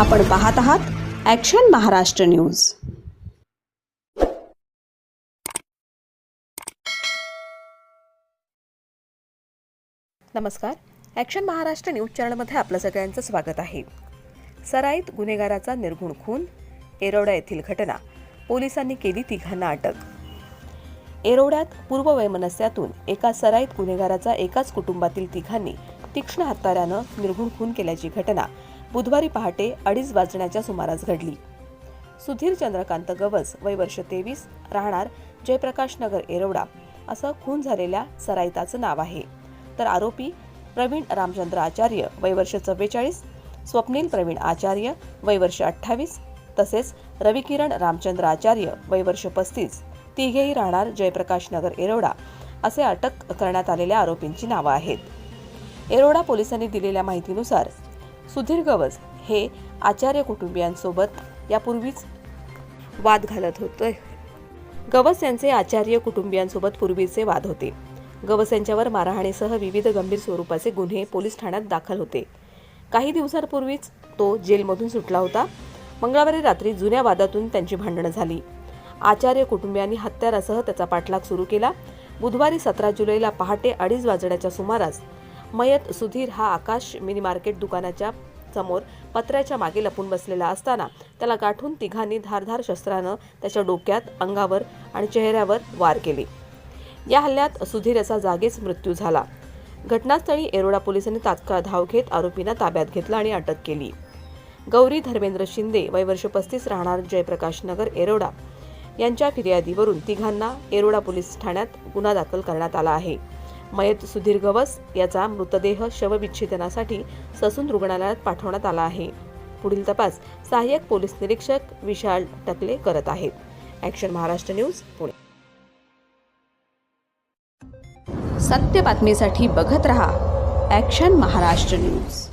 आपण पाहत आहात ॲक्शन महाराष्ट्र न्यूज नमस्कार. ॲक्शन महाराष्ट्र न्यूज चॅनलमध्ये आपलं सगळ्यांचं स्वागत आहे. सराईत गुन्हेगाराचा निर्घुण खून एरोडा येथील घटना. पोलिसांनी केली तिघांना अटक. एरोड्यात पूर्व वैमनस्यातून एका सराईत गुन्हेगाराचा एकाच कुटुंबातील तिघांनी तीक्ष्ण हत्यारानं निर्घुण खून केल्याची घटना. बुधवारी पहाटे अडीच वाजण्याच्या सुमारास घडली. सुधीर चंद्रकांत गवस वय वर्ष तेवीस राहणार जयप्रकाश नगर एरवडा असं खून झालेल्या सराईताचं नाव आहे. तर आरोपी प्रवीण रामचंद्र आचार्य वय वर्ष चव्वेचाळीस स्वप्नील प्रवीण आचार्य वय वर्ष अठ्ठावीस तसेच रविकिरण रामचंद्र आचार्य वय वर्ष पस्तीस तिघेही राहणार जयप्रकाश नगर एरोडा असे अटक करण्यात आलेल्या आरोपींची नावं आहेत. एरोडा पोलिसांनी दिलेल्या माहितीनुसार सुधीर गवस हे आचार्य कुटुंबियांसोबत यापूर्वीच वाद घालत होते. गवस यांचे आचार्य कुटुंबियांसोबत पूर्वीचे वाद होते. गवस यांच्यावर मारहाणीसह विविध गंभीर स्वरूपाचे गुन्हे पोलीस ठाण्यात दाखल होते. काही दिवसांपूर्वीच तो जेलमधून सुटला होता. मंगळवारी रात्री जुन्या वादातून त्यांची भांडणं झाली. आचार्य कुटुंबियांनी हत्यारासह त्याचा पाठलाग सुरू केला. बुधवारी सतरा जुलैला पहाटे अडीच वाजण्याच्या सुमारास मयत सुधीर हा आकाश मिनी मार्केट दुकानाच्या समोर पत्र्याच्या मागे लपून बसलेला असताना त्याला गाठून तिघांनी धारधार शस्त्रानं त्याच्या डोक्यात अंगावर आणि चेहऱ्यावर वार केले. या हल्ल्यात सुधीर याचा जागीच मृत्यू झाला. घटनास्थळी एरोडा पोलिसांनी तात्काळ धाव घेत आरोपींना ताब्यात घेतलं आणि अटक केली. गौरी धर्मेंद्र शिंदे वय वर्ष पस्तीस राहणार जयप्रकाश नगर एरोडा यांच्या फिर्यादीवरून तिघांना एरोडा पोलीस ठाण्यात गुन्हा दाखल करण्यात आला आहे. मयत सुधीर गवस याचा मृतदेह शवविच्छेदनासाठी ससून रुग्णालयात पाठवण्यात आला आहे. पुढील तपास सहाय्यक पोलीस निरीक्षक विशाल टकले करत आहेत. Action Maharashtra news Pune. सत्य बातमीसाठी बघत रहा ॲक्शन महाराष्ट्र न्यूज